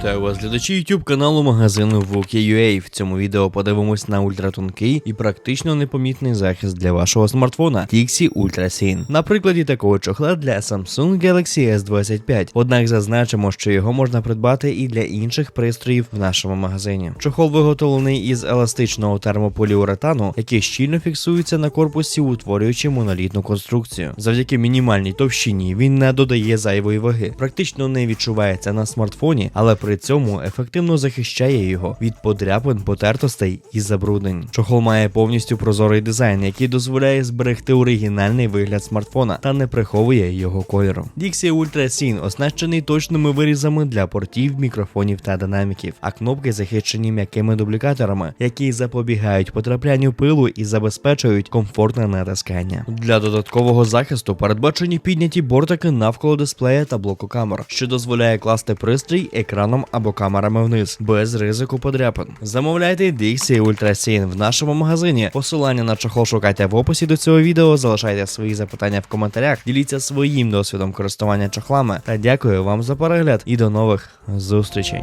Вітаю вас, глядачі YouTube каналу магазину VOOK.UA. В цьому відео подивимось на ультратонкий і практично непомітний захист для вашого смартфона Tixi Ultra Sin. На прикладі такого чохла для Samsung Galaxy S25. Однак зазначимо, що його можна придбати і для інших пристроїв в нашому магазині. Чохол виготовлений із еластичного термополіуретану, який щільно фіксується на корпусі, утворюючи монолітну конструкцію. Завдяки мінімальній товщині він не додає зайвої ваги, практично не відчувається на смартфоні, але при цьому ефективно захищає його від подряпин, потертостей і забруднень. Чохол має повністю прозорий дизайн, який дозволяє зберегти оригінальний вигляд смартфона та не приховує його кольору. Dixie Ultra Sin оснащений точними вирізами для портів, мікрофонів та динаміків, а кнопки захищені м'якими дублікаторами, які запобігають потраплянню пилу і забезпечують комфортне натискання. Для додаткового захисту передбачені підняті бортики навколо дисплея та блоку камер, що дозволяє класти пристрій екраном або камерами вниз, без ризику подряпин. Замовляйте Dixie Ultra Sin в нашому магазині. Посилання на чохол шукайте в описі до цього відео. Залишайте свої запитання в коментарях, діліться своїм досвідом користування чохлами. Та дякую вам за перегляд і до нових зустрічей.